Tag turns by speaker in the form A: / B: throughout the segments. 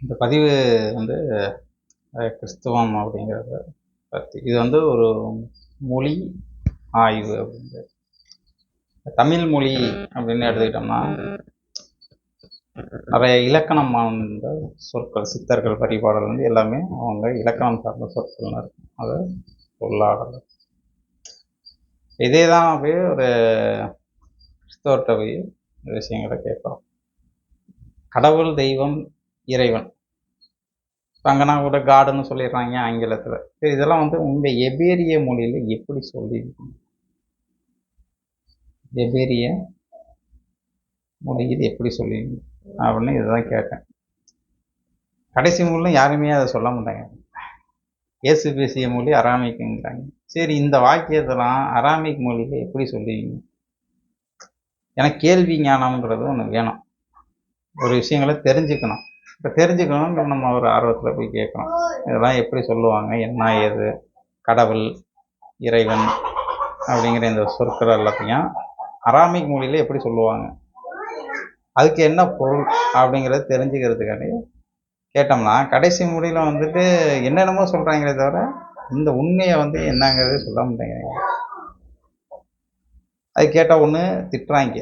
A: இந்த பதிவு வந்து கிறிஸ்துவம் அப்படிங்கிறத பற்றி இது வந்து ஒரு மொழி ஆய்வு அப்படிங்கிறது தமிழ் மொழி அப்படின்னு எடுத்துக்கிட்டோம்னா நிறைய இலக்கணம் சார்ந்த சொற்கள் சித்தர்கள் பரிபாடல் வந்து எல்லாமே அவங்க இலக்கணம் சார்ந்த சொற்கள் இருக்கும். அது சொல்லாடல் இதே தான் அப்படியே ஒரு கிறிஸ்தவர்கிட்ட போய் விஷயங்களை கேட்குறோம். கடவுள் தெய்வம் இறைவன். இப்போ அங்கன்னா கூட காடுன்னு சொல்லிடுறாங்க ஆங்கிலத்தில். சரி இதெல்லாம் வந்து உங்கள் எபேரிய மொழியில் எப்படி சொல்லியிருக்கீங்க? எபேரிய மொழியில் எப்படி சொல்லியிருக்கீங்க? அப்படின்னு இதுதான் கேட்டேன். கடைசி மொழியும் யாருமே அதை சொல்ல மாட்டாங்க. இயேசு பேசிய மொழி அராமிக்குங்கிறாங்க சரி இந்த வாக்கியத்தெல்லாம் அராமிக் மொழியில் எப்படி சொல்லுவீங்க? எனக்கு கேள்வி ஞானம்ன்றது ஒன்று வேணும். ஒரு விஷயங்களை தெரிஞ்சுக்கணும். இப்போ தெரிஞ்சுக்கணும்னு நம்ம ஒரு ஆர்வத்தில் போய் கேட்கணும். இதெல்லாம் எப்படி சொல்லுவாங்க? என்ன ஏது? கடவுள் இறைவன் அப்படிங்கிற இந்த சொற்கள் எல்லாத்தையும் அராமிக் மொழியில் எப்படி சொல்லுவாங்க? அதுக்கு என்ன பொருள் அப்படிங்கிறத தெரிஞ்சுக்கிறதுக்காண்டி கேட்டோம்னா கடைசி மொழியில் வந்துட்டு என்னென்னமோ சொல்கிறாங்களே தவிர இந்த உண்மையை வந்து என்னங்கிறதே சொல்ல மாட்டேங்கிறாங்க. அது கேட்டால் ஒன்று திட்டுறாங்க.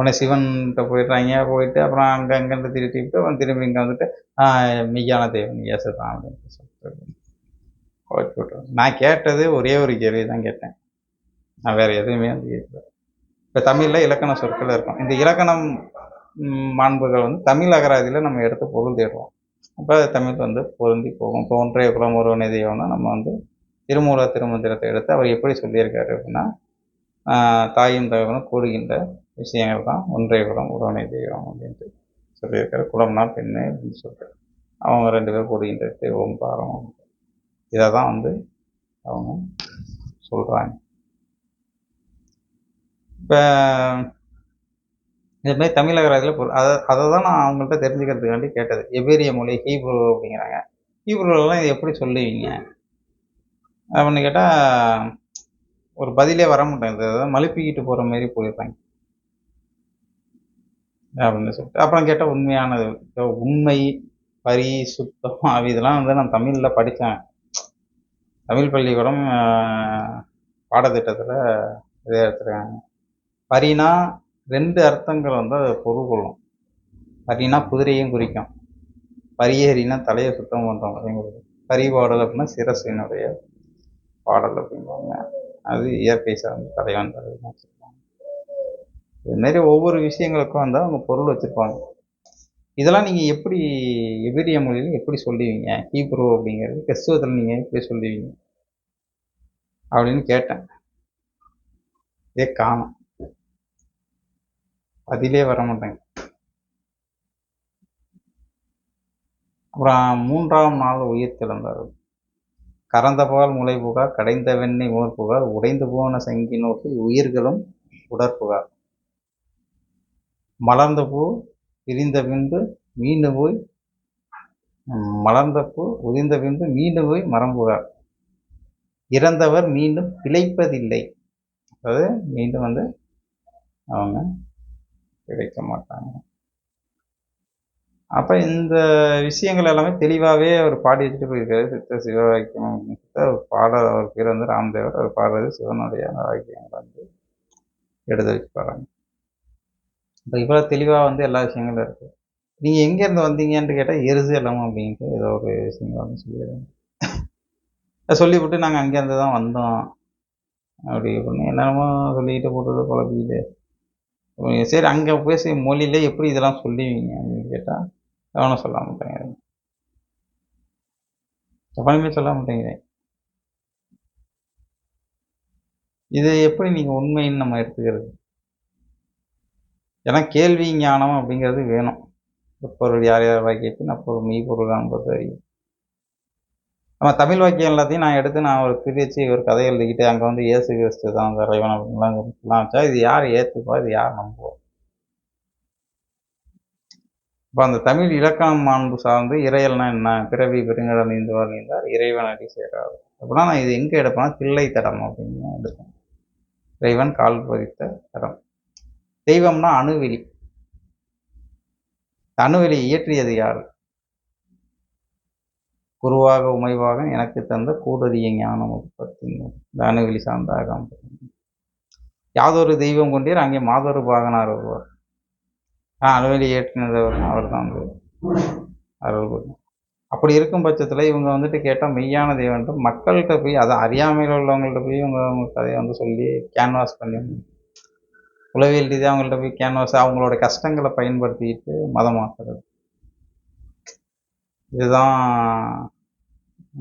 A: உடனே சிவன்கிட்ட போயிடுறாங்க. போயிட்டு அப்புறம் அங்கே அங்கேருந்து திருட்டிவிட்டு அவன் திரும்பி இங்கே வந்துட்டு மிகான மெய்யான தேவன் இயேசுதான் அப்படின்னு சொல்லிட்டு குழப்பி விட்டுருவேன் நான் கேட்டது ஒரே ஒரு கேள்வி தான் கேட்டேன். நான் வேறு எதுவுமே வந்து கேட்கல இப்போ தமிழில் இலக்கண சொற்கள் இருக்கும். இந்த இலக்கணம் மாண்புகள் வந்து தமிழ் அகராதியில் நம்ம எடுத்து பொருள் தேடுவோம் அப்போ தமிழ் வந்து பொருந்தி போகும். இப்போ ஒன்றைய குலம் ஒருவனை தெய்வம்னா நம்ம வந்து திருமூல திருமந்திரத்தை எடுத்து அவர் எப்படி சொல்லியிருக்காரு அப்படின்னா தாயும் தகவலும் கூடுகின்ற விஷயங்கள் தான் ஒன்றைய குலம் ஒருவனை தெய்வம் அப்படின்ட்டு சொல்லியிருக்காரு. குலம்னா பெண்ணு அப்படின்னு சொல்லிட்டு அவங்க ரெண்டு பேரும் கூடுகின்ற தெய்வம் பாரம் இதை தான் வந்து அவங்க சொல்கிறாங்க இப்போ இது மாதிரி தமிழகராதில் பொருள் அதை அதை தான் நான் அவங்கள்ட்ட தெரிஞ்சுக்கிறதுக்காண்டி கேட்டது. எபேரிய மொழி? ஹீப்ரு அப்படிங்கிறாங்க. ஹீப்ருலாம் இது எப்படி சொல்லுவீங்க? அப்படின்னு கேட்டால் ஒரு பதிலே வர மாட்டேங்குது. அதாவது மழுப்பிக்கிட்டு போகிற மாதிரி போயிடுறாங்க அப்படின்னு சொல்லிட்டு. அப்புறம் கேட்டால் உண்மையானது. உண்மை பரி சுத்தம் இதெல்லாம் வந்து நான் தமிழில் படித்தேன் தமிழ் பள்ளிக்கூடம் பாடத்திட்டத்தில் இதை எடுத்துருக்காங்க. பரினா ரெண்டு அர்த்தங்கள் வந்து அது பொருள் கொள்ளும் பரினா குதிரையும் குறிக்கும். பரியேறினா தலையை சுத்தம் பண்ணுறோம் அப்படிங்கிறது. பரிபாடல் அப்படின்னா சிரசினுடைய பாடல் அப்படிங்குவாங்க அது இயற்கை சார்ந்த தலைவன் தலைவன் இதுமாரி இது மாதிரி ஒவ்வொரு விஷயங்களுக்கும் வந்து அவங்க பொருள் வச்சுருப்பாங்க. இதெல்லாம் நீங்கள் எப்படி எபிரிய மொழியில் எப்படி சொல்லுவீங்க? ஹீப்ரோ அப்படிங்கிறது கிறிஸ்துவத்தில் நீங்கள் எப்படி சொல்லுவீங்க? அப்படின்னு கேட்டேன். இதே காணும் அதிலே வர மாட்டேங்க அப்புறம் மூன்றாம் நாள் உயிர் திறந்தார் கறந்த முளை புகார் கடைந்த வெண்ணெய் மோர் புகார் உடைந்து போன சங்கி நோக்கி உயிர்களும் உடற்புகார் மலர்ந்த பூ பிரிந்த பின்பு மீண்டு போய் மலர்ந்த பூ உதிர்ந்த பின்பு மீண்டு போய் மறம்புவார் இறந்தவர் மீண்டும் பிழைப்பதில்லை. அதாவது மீண்டும் வந்து அவங்க கிடைக்க மாட்டாங்க. அப்போ இந்த விஷயங்கள் எல்லாமே தெளிவாகவே அவர் பாடி வச்சுட்டு போயிருக்காரு. சித்த சிவவாக்கியம் அவர் பாட அவர் பேர் வந்து ராம்தேவர். அவர் பாடுறது சிவனுடைய அந்த வாக்கியங்களை வந்து எடுத்து வச்சு பாருங்க இப்போ இவ்வளோ தெளிவாக வந்து எல்லா விஷயங்களும் இருக்குது நீங்கள் எங்கேருந்து வந்தீங்கன்னு கேட்டால் எருசு இல்லாமல் அப்படின்ட்டு ஏதோ ஒரு விஷயங்கள் வந்து சொல்லிடுறாங்க சொல்லிவிட்டு நாங்கள் அங்கேருந்து தான் வந்தோம். அப்படி பண்ணி என்னென்னமோ சொல்லிக்கிட்டு போட்டு குழப்பிக்கிட்டு சரி அங்கே பேசி மொழியில் எப்படி இதெல்லாம் சொல்லுவீங்க அப்படின்னு கேட்டால் கவனம் சொல்ல மாட்டேங்கிறேன் எவனுமே சொல்ல மாட்டேங்கிறேன் இது எப்படி நீங்கள் உண்மைன்னு நம்ம எடுத்துக்கிறது? ஏன்னா கேள்வி ஞானம் அப்படிங்கிறது வேணும். பொருள் யார் யார் வாக்கியத்தின் அப்பொருள் மெய் பொருள் காண்பது அறியும் நம்ம தமிழ் வாக்கியம் எல்லாத்தையும் நான் எடுத்து நான் ஒரு பிரித்து ஒரு கதை எழுதிக்கிட்டு அங்கே வந்து இயேசு கிறிஸ்து தான் அந்த இறைவன் அப்படின்லாம் வச்சா இது யார் ஏற்றுப்பா இது யார் நம்புவோம் இப்போ அந்த தமிழ் இலக்கணம் மாண்பு சார்ந்து இறையல்னா என்ன? பிறவி பெருங்கடல் நீந்துவார் நீந்தார் இறைவன் அடி சேராது அப்படின்னா நான் இது எங்கே எடுப்பேன்னா தில்லை தடம் அப்படின்னு எடுப்பேன். இறைவன் கால் பதித்த தடம். தெய்வம்னா அணுவெளி. அணுவெளி இயற்றியது யார்? குருவாக உமைவாக எனக்கு தந்த கூடறிய ஞானம் உற்பத்தி இந்த அணுவெளி சார்ந்த யாதொரு தெய்வம் கொண்டீர் அங்கே மாதொரு பாகனார் வருவார் ஆ அணுவெளி ஏற்றினதவர் அவர் தான் அருள் அப்படி இருக்கும் பட்சத்தில் இவங்க வந்துட்டு கேட்டால் மெய்யான தெய்வன்ட்டு மக்கள்கிட்ட போய் அதை அறியாமையில் உள்ளவங்கள்ட்ட போய் இவங்க அவங்க கதையை வந்து சொல்லி கேன்வாஸ் பண்ணி உளவியல் ரீதியாக அவங்கள்ட்ட போய் கேன்வாஸ் அவங்களோட கஷ்டங்களை பயன்படுத்திக்கிட்டு மதம் மாற்றுறது இதுதான்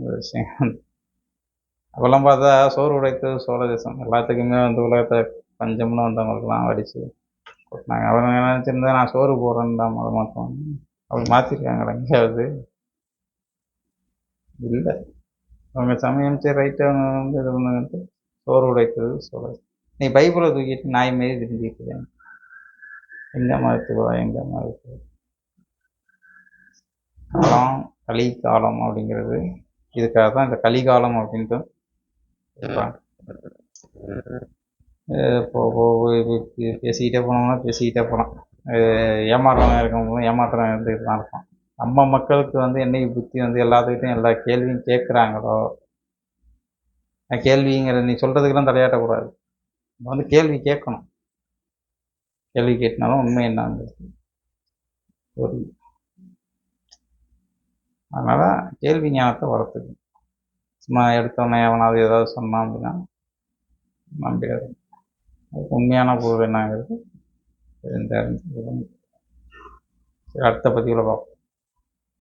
A: ஒரு விஷயம். அப்போல்லாம் பார்த்தா சோறு உடைத்து சோழ தேசம். எல்லாத்துக்குமே வந்து உலகத்தை பஞ்சம்னு வந்தவங்களுக்குலாம் வடித்து கொட்டினாங்க. அவங்க நினச்சிருந்தா நான் சோறு போடுறேன்னு தான் மதம் மாற்றுவாங்க அப்படி மாற்றிருக்காங்களா எங்கேயாவது? இல்லை. அவங்க சமயம் சரி ரைட்டு அவங்க வந்து இது பண்ணுங்கன்ட்டு சோறு உடைத்தது சோழ நீ பைபிளை தூக்கிட்டு நாய் மாரி தெரிஞ்சுக்கிட்டு எந்த மதத்துவா எந்த வா காலம் கலிகாலம் அப்படிங்கிறது இதுக்காக தான் இந்த கலிகாலம் அப்படின்ட்டு இப்போ பேசிக்கிட்டே போனோம்னா பேசிக்கிட்டே போகலாம் ஏமாற்றம் இருக்கும்போது ஏமாற்றம் இருந்துக்கிட்டு தான் இருக்கும். நம்ம மக்களுக்கு வந்து என்னைக்கு புத்தி வந்து எல்லாத்துக்கிட்டையும் எல்லா கேள்வியும் கேட்குறாங்களோ கேள்விங்கிற நீ சொல்கிறதுக்கெல்லாம் தலையாட்டக்கூடாது. வந்து கேள்வி கேட்கணும். கேள்வி கேட்டினாலும் உண்மை என்னங்கிறது ஒரு அதனால் கேள்வி ஞானத்தை வளர்த்துக்கணும். சும்மா எடுத்தோடனே எவனாவது ஏதாவது சொன்னான் அப்படின்னா நம்பிடாது. அதுக்கு உண்மையான பொருள் என்னங்கிறது தெரிஞ்சு சரி அடுத்த பதிவில் பார்ப்போம்.